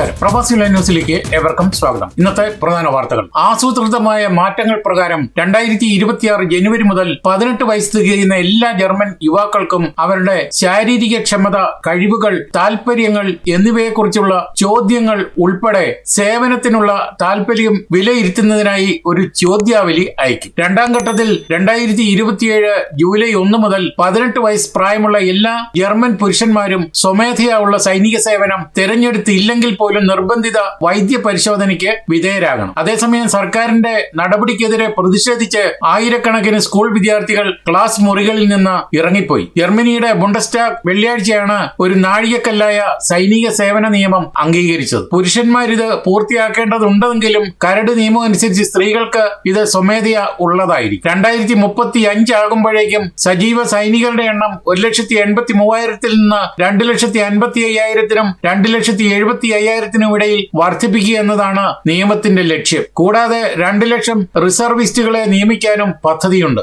നമസ്കാരം. പ്രവാസി ലൈൻ ന്യൂസിലേക്ക് ഏവർക്കും സ്വാഗതം. ഇന്നത്തെ പ്രധാന വാർത്തകൾ. ആസൂത്രിതമായ മാറ്റങ്ങൾ പ്രകാരം രണ്ടായിരത്തി ഇരുപത്തിയാറ് ജനുവരി മുതൽ പതിനെട്ട് വയസ്സ് തികയുന്ന എല്ലാ ജർമ്മൻ യുവാക്കൾക്കും അവരുടെ ശാരീരിക ക്ഷമത കഴിവുകൾ താൽപര്യങ്ങൾ എന്നിവയെക്കുറിച്ചുള്ള ചോദ്യങ്ങൾ ഉൾപ്പെടെ സേവനത്തിനുള്ള താൽപര്യം വിലയിരുത്തുന്നതിനായി ഒരു ചോദ്യാവലി അയക്കും. രണ്ടാം ഘട്ടത്തിൽ രണ്ടായിരത്തി ഇരുപത്തിയേഴ് ജൂലൈ ഒന്ന് മുതൽ പതിനെട്ട് വയസ്സ് പ്രായമുള്ള എല്ലാ ജർമ്മൻ പുരുഷന്മാരും സ്വമേധയാ ഉള്ള സൈനിക സേവനം തിരഞ്ഞെടുത്തില്ലെങ്കിൽ പോലും നിർബന്ധിത വൈദ്യ പരിശോധനയ്ക്ക് വിധേയരാകണം. അതേസമയം സർക്കാരിന്റെ നടപടിക്കെതിരെ പ്രതിഷേധിച്ച് ആയിരക്കണക്കിന് സ്കൂൾ വിദ്യാർത്ഥികൾ ക്ലാസ് മുറികളിൽ നിന്ന് ഇറങ്ങിപ്പോയി. ജർമ്മനിയുടെ ബുണ്ടസ്റ്റാഗ് വെള്ളിയാഴ്ചയാണ് ഒരു നാഴികക്കല്ലായ സൈനിക സേവന നിയമം അംഗീകരിച്ചത്. പുരുഷന്മാരിത് പൂർത്തിയാക്കേണ്ടതുണ്ടെങ്കിലും കരട് നിയമം അനുസരിച്ച് സ്ത്രീകൾക്ക് ഇത് സ്വമേധയാ ഉള്ളതായിരിക്കും. രണ്ടായിരത്തി മുപ്പത്തി അഞ്ചാകുമ്പോഴേക്കും സജീവ സൈനികരുടെ എണ്ണം ഒരു ലക്ഷത്തി എൺപത്തി മൂവായിരത്തിൽ നിന്ന് രണ്ട് ലക്ഷത്തി അൻപത്തി അയ്യായിരത്തിനും രണ്ട് ലക്ഷത്തി എഴുപത്തി അയ്യായിരത്തിനും ഇടയിൽ വർദ്ധിപ്പിക്കുക എന്നതാണ് നിയമത്തിന്റെ ലക്ഷ്യം. കൂടാതെ രണ്ട് ലക്ഷം റിസർവിസ്റ്റുകളെ നിയമിക്കാനും പദ്ധതിയുണ്ട്.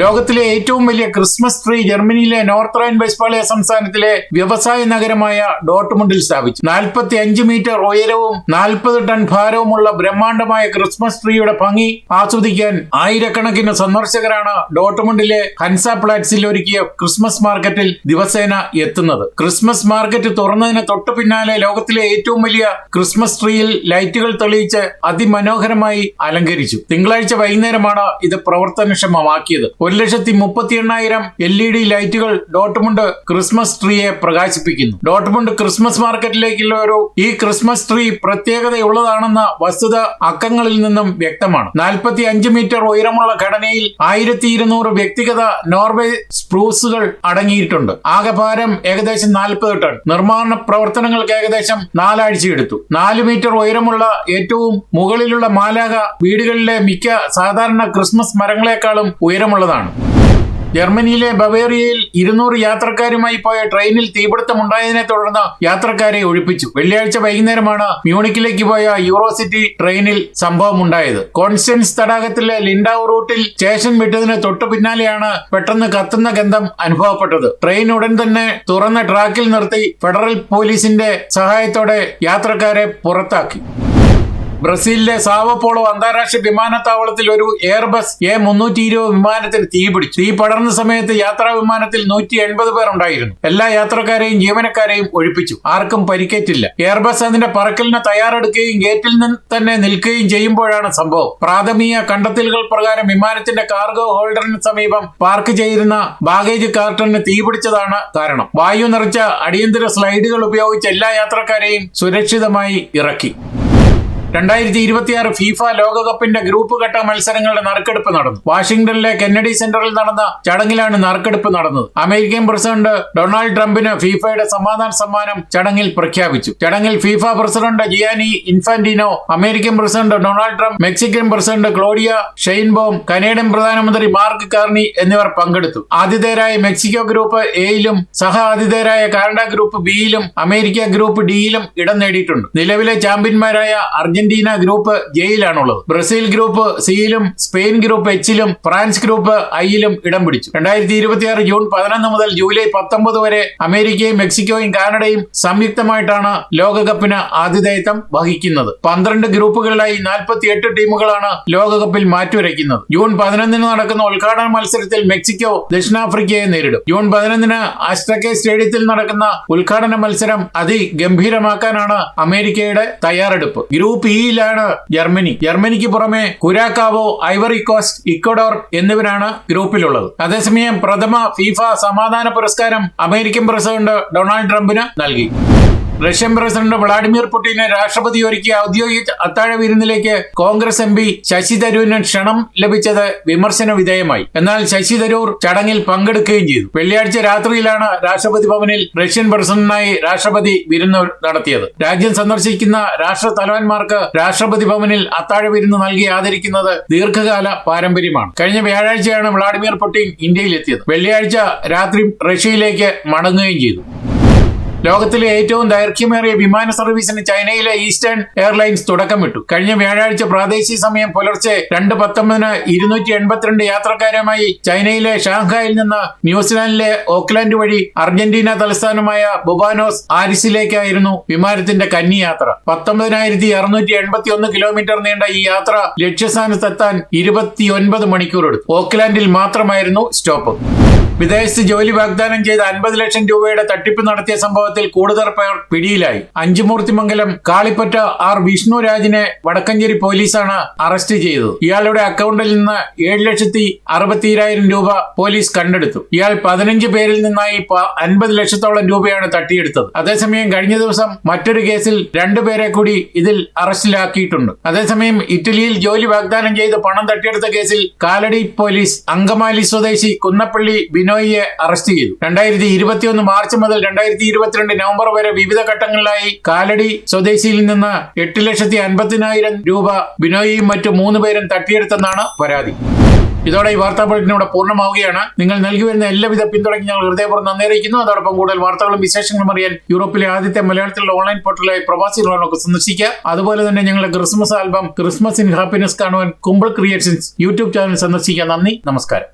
ലോകത്തിലെ ഏറ്റവും വലിയ ക്രിസ്മസ് ട്രീ ജർമ്മനിയിലെ നോർത്ത് റൈൻ വെസ്റ്റ്ഫാളിയ സംസ്ഥാനത്തിലെ വ്യവസായ നഗരമായ ഡോട്ട്മുണ്ടിൽ സ്ഥാപിച്ചു. നാൽപ്പത്തി അഞ്ച് മീറ്റർ ഉയരവും നാൽപ്പത് ടൺ ഭാരവുമുള്ള ബ്രഹ്മാണ്ഡമായ ക്രിസ്മസ് ട്രീയുടെ ഭംഗി ആസ്വദിക്കാൻ ആയിരക്കണക്കിന് സന്ദർശകരാണ് ഡോട്ട്മുണ്ടിലെ ഹൻസ പ്ലാറ്റ്സിൽ ഒരുക്കിയ ക്രിസ്മസ് മാർക്കറ്റിൽ ദിവസേന എത്തുന്നത്. ക്രിസ്മസ് മാർക്കറ്റ് തുറന്നതിന് തൊട്ടു പിന്നാലെ ലോകത്തിലെ ഏറ്റവും വലിയ ക്രിസ്മസ് ട്രീയിൽ ലൈറ്റുകൾ തെളിയിച്ച് അതിമനോഹരമായി അലങ്കരിച്ചു. തിങ്കളാഴ്ച വൈകുന്നേരമാണ് ഇത് പ്രവർത്തനക്ഷമമാക്കിയത്. ഒരു ലക്ഷത്തി മുപ്പത്തി എണ്ണായിരം എൽ ഇ ഡി ലൈറ്റുകൾ ഡോട്ട്മുണ്ട് ക്രിസ്മസ് ട്രീയെ പ്രകാശിപ്പിക്കുന്നു. ഡോട്ട്മുണ്ട് ക്രിസ്മസ് മാർക്കറ്റിലേക്കുള്ള ഒരു ഈ ക്രിസ്മസ് ട്രീ പ്രത്യേകതയുള്ളതാണെന്ന വസ്തുത അക്കങ്ങളിൽ നിന്നും വ്യക്തമാണ്. നാൽപ്പത്തി അഞ്ച് മീറ്റർ ഉയരമുള്ള ഘടനയിൽ ആയിരത്തി ഇരുന്നൂറ് വ്യക്തിഗത നോർവേ സ്പ്രൂസുകൾ അടങ്ങിയിട്ടുണ്ട്. ആകെ ഭാരം ഏകദേശം നാൽപ്പത് ടൺ. നിർമ്മാണ പ്രവർത്തനങ്ങൾക്ക് ഏകദേശം നാലാഴ്ച എടുത്തു നാല് മീറ്റർ ഉയരമുള്ള ഏറ്റവും മുകളിലുള്ള മാലാക വീടുകളിലെ മിക്ക സാധാരണ ക്രിസ്മസ് മരങ്ങളെക്കാളും ഉയരമുള്ളതാണ്. ജർമ്മനിയിലെ ബവേറിയയിൽ ഇരുന്നൂറ് യാത്രക്കാരുമായി പോയ ട്രെയിനിൽ തീപിടുത്തമുണ്ടായതിനെ തുടർന്ന് യാത്രക്കാരെ ഒഴിപ്പിച്ചു. വെള്ളിയാഴ്ച വൈകുന്നേരമാണ് മ്യൂണിക്കിലേക്ക് പോയ യൂറോസിറ്റി ട്രെയിനിൽ സംഭവമുണ്ടായത്. കോൺസ്റ്റൻസ് തടാകത്തിലെ ലിൻഡാവ് റൂട്ടിൽ സ്റ്റേഷൻ വിട്ടതിന് തൊട്ടു പിന്നാലെയാണ് പെട്ടെന്ന് കത്തുന്ന ഗന്ധം അനുഭവപ്പെട്ടത്. ട്രെയിൻ ഉടൻ തന്നെ തുറന്ന ട്രാക്കിൽ നിർത്തി ഫെഡറൽ പോലീസിന്റെ സഹായത്തോടെ യാത്രക്കാരെ പുറത്താക്കി. ബ്രസീലിലെ സാവപ്പോളോ അന്താരാഷ്ട്ര വിമാനത്താവളത്തിൽ ഒരു എയർബസ് എ മുന്നൂറ്റി ഇരുപത് വിമാനത്തിന് തീപിടിച്ചു തീ പടർന്ന സമയത്ത് യാത്രാ വിമാനത്തിൽ നൂറ്റി എൺപത് പേർ ഉണ്ടായിരുന്നു എല്ലാ യാത്രക്കാരെയും ജീവനക്കാരെയും ഒഴിപ്പിച്ചു. ആർക്കും പരിക്കേറ്റില്ല. എയർബസ് അതിന്റെ പറക്കലിന് തയ്യാറെടുക്കുകയും ഗേറ്റിൽ നിന്ന് തന്നെ നിൽക്കുകയും ചെയ്യുമ്പോഴാണ് സംഭവം. പ്രാഥമിക കണ്ടെത്തലുകൾ പ്രകാരം വിമാനത്തിന്റെ കാർഗോ ഹോൾഡറിന് സമീപം പാർക്ക് ചെയ്തിരുന്ന ബാഗേജ് കാർട്ടണിന് തീപിടിച്ചതാണ് കാരണം. വായു നിറച്ച അടിയന്തര സ്ലൈഡുകൾ ഉപയോഗിച്ച് എല്ലാ യാത്രക്കാരെയും സുരക്ഷിതമായി ഇറക്കി. രണ്ടായിരത്തി ഇരുപത്തിയാറ് ഫീഫ ലോകകപ്പിന്റെ ഗ്രൂപ്പ് ഘട്ട മത്സരങ്ങളുടെ നറുക്കെടുപ്പ് നടന്നു. വാഷിംഗ്ടണിലെ കെന്നഡി സെന്ററിൽ നടന്ന ചടങ്ങിലാണ് നറുക്കെടുപ്പ് നടന്നത്. അമേരിക്കൻ പ്രസിഡന്റ് ഡൊണാൾഡ് ട്രംപിന് ഫിഫയുടെ സമാധാന സമ്മാനം ചടങ്ങിൽ പ്രഖ്യാപിച്ചു. ചടങ്ങിൽ FIFA president Gianni Infantino American president Donald Trump Mexican president Claudia Sheinbaum Canadian പ്രധാനമന്ത്രി മാർക്ക് കാർണി എന്നിവർ പങ്കെടുത്തു. ആതിഥേയരായ മെക്സിക്കോ ഗ്രൂപ്പ് എയിലും സഹ ആതിഥേയരായ കാനഡ ഗ്രൂപ്പ് ബിയിലും അമേരിക്ക ഗ്രൂപ്പ് ഡിയിലും ഇടം നേടിയിട്ടുണ്ട്. നിലവിലെ ചാമ്പ്യന്മാരായ അർജന്റീന ഗ്രൂപ്പ് ജെയിലാണുള്ളത് ബ്രസീൽ ഗ്രൂപ്പ് സിയിലും സ്പെയിൻ ഗ്രൂപ്പ് എച്ചിലും ഫ്രാൻസ് ഗ്രൂപ്പ് ഐയിലും ഇടം പിടിച്ചു. രണ്ടായിരത്തി ഇരുപത്തിയാറ് ജൂൺ പതിനൊന്ന് മുതൽ ജൂലൈ പത്തൊമ്പത് വരെ അമേരിക്കയും മെക്സിക്കോയും കാനഡയും സംയുക്തമായിട്ടാണ് ലോകകപ്പിന് ആതിഥേയത്വം വഹിക്കുന്നത്. പന്ത്രണ്ട് ഗ്രൂപ്പുകളിലായി നാൽപ്പത്തി എട്ട് ടീമുകളാണ് ലോകകപ്പിൽ മാറ്റുരയ്ക്കുന്നത്. ജൂൺ പതിനൊന്നിന് നടക്കുന്ന ഉദ്ഘാടന മത്സരത്തിൽ മെക്സിക്കോ ദക്ഷിണാഫ്രിക്കയെ നേരിടും. ജൂൺ പതിനൊന്നിന് ആസ്ട്രക്കെ സ്റ്റേഡിയത്തിൽ നടക്കുന്ന ഉദ്ഘാടന മത്സരം അതിഗംഭീരമാക്കാനാണ് അമേരിക്കയുടെ തയ്യാറെടുപ്പ്. ഗ്രൂപ്പ് ഇയിലാണ് ജർമ്മനി. ജർമ്മനിക്ക് പുറമെ കുരാക്കാവോ ഐവറി കോസ്റ്റ് ഇക്വഡോർ എന്നിവരാണ് ഗ്രൂപ്പിലുള്ളത്. അതേസമയം പ്രഥമ ഫിഫ സമാധാന പുരസ്കാരം അമേരിക്കൻ പ്രസിഡന്റ് ഡൊണാൾഡ് ട്രംപിന് നൽകി. റഷ്യൻ പ്രസിഡന്റ് വ്ളാഡിമിർ പുടിന് രാഷ്ട്രപതി ഒരുക്കിയ ഔദ്യോഗിക അത്താഴ വിരുന്നിലേക്ക് കോൺഗ്രസ് എം പി ശശി തരൂരിന് ക്ഷണം ലഭിച്ചത് വിമർശന വിധേയമായി. എന്നാൽ ശശി തരൂർ ചടങ്ങിൽ പങ്കെടുക്കുകയും ചെയ്തു. വെള്ളിയാഴ്ച രാത്രിയിലാണ് രാഷ്ട്രപതി ഭവനിൽ റഷ്യൻ പ്രസിഡന്റിനായി രാഷ്ട്രപതി വിരുന്ന് നടത്തിയത്. രാജ്യം സന്ദർശിക്കുന്ന രാഷ്ട്ര തലവന്മാർക്ക് രാഷ്ട്രപതി ഭവനിൽ അത്താഴ വിരുന്ന് നൽകി ആദരിക്കുന്നത് ദീർഘകാല പാരമ്പര്യമാണ്. കഴിഞ്ഞ വ്യാഴാഴ്ചയാണ് വ്ളാഡിമിർ പുടിൻ ഇന്ത്യയിലെത്തിയത്. വെള്ളിയാഴ്ച രാത്രി റഷ്യയിലേക്ക് മടങ്ങുകയും ചെയ്തു. ലോകത്തിലെ ഏറ്റവും ദൈർഘ്യമേറിയ വിമാന സർവീസിന് ചൈനയിലെ ഈസ്റ്റേൺ എയർലൈൻസ് തുടക്കമിട്ടു കഴിഞ്ഞ വ്യാഴാഴ്ച പ്രാദേശിക സമയം പുലർച്ചെ രണ്ട് പത്തൊമ്പതിന് ഇരുന്നൂറ്റി എൺപത്തിരണ്ട് യാത്രക്കാരുമായി ചൈനയിലെ ഷാങ്ഹായിൽ നിന്ന് ന്യൂസിലാൻഡിലെ ഓക്ലാൻഡ് വഴി അർജന്റീന തലസ്ഥാനമായ ബുബാനോസ് ആരിസിലേക്കായിരുന്നു വിമാനത്തിന്റെ കന്നിയാത്ര. പത്തൊമ്പതിനായിരത്തി അറുന്നൂറ്റി എൺപത്തി ഒന്ന് കിലോമീറ്റർ നീണ്ട ഈ യാത്ര ലക്ഷ്യസ്ഥാനത്തെത്താൻ ഇരുപത്തിയൊൻപത് മണിക്കൂർ എടുത്തു. ഓക്ലാൻഡിൽ മാത്രമായിരുന്നു സ്റ്റോപ്പ്. വിദേശത്ത് ജോലി വാഗ്ദാനം ചെയ്ത് അൻപത് ലക്ഷം രൂപയുടെ തട്ടിപ്പ് നടത്തിയ സംഭവത്തിൽ കൂടുതൽ പേർ പിടിയിലായി. അഞ്ചുമൂർത്തി മംഗലം കാളിപ്പറ്റ ആർ വിഷ്ണുരാജിനെ വടക്കഞ്ചേരി പോലീസാണ് അറസ്റ്റ് ചെയ്തത്. ഇയാളുടെ അക്കൗണ്ടിൽ നിന്ന് ഏഴ് ലക്ഷത്തി അറുപത്തിരായിരം രൂപ പോലീസ് കണ്ടെടുത്തു. ഇയാൾ പതിനഞ്ച് പേരിൽ നിന്നായി അൻപത് ലക്ഷത്തോളം രൂപയാണ് തട്ടിയെടുത്തത്. അതേസമയം കഴിഞ്ഞ ദിവസം മറ്റൊരു കേസിൽ രണ്ടുപേരെ കൂടി ഇതിൽ അറസ്റ്റിലാക്കിയിട്ടുണ്ട്. അതേസമയം ഇറ്റലിയിൽ ജോലി വാഗ്ദാനം ചെയ്ത് പണം തട്ടിയെടുത്ത കേസിൽ കാലടി പോലീസ് അങ്കമാലി സ്വദേശി കുന്നപ്പള്ളി ബിനോയിയെ അറസ്റ്റ് ചെയ്തു. രണ്ടായിരത്തി ഇരുപത്തിയൊന്ന് മാർച്ച് മുതൽ രണ്ടായിരത്തി ഇരുപത്തിരണ്ട് നവംബർ വരെ വിവിധ ഘട്ടങ്ങളിലായി കാലടി സ്വദേശിയിൽ നിന്ന് എട്ട് ലക്ഷത്തി അൻപത്തിനായിരം രൂപ ബിനോയിയും മറ്റു മൂന്ന് പേരും തട്ടിയെടുത്തെന്നാണ് പരാതി. ഇതോടെ ഈ വാർത്താ ബുള്ളറ്റിൻ ഇവിടെ പൂർണമാവുകയാണ്. നിങ്ങൾ നൽകി വരുന്ന എല്ലാവിധ പിന്തുണയ്ക്ക് ഞങ്ങൾ ഹൃദയപൂർവം നന്ദി അറിയിക്കുന്നു. അതോടൊപ്പം കൂടുതൽ വാർത്തകളും വിശേഷങ്ങളും അറിയാൻ യൂറോപ്പിലെ ആദ്യത്തെ മലയാളത്തിലുള്ള ഓൺലൈൻ പോർട്ടലായി പ്രവാസി ലോണൊക്കെ സന്ദർശിക്കുക. അതുപോലെ തന്നെ ഞങ്ങളുടെ Christmas album Christmas in happiness കാണുവാൻ കുമ്പിൾ ക്രിയേഷൻസ് യൂട്യൂബ് ചാനൽ സന്ദർശിക്കുക. നന്ദി നമസ്കാരം.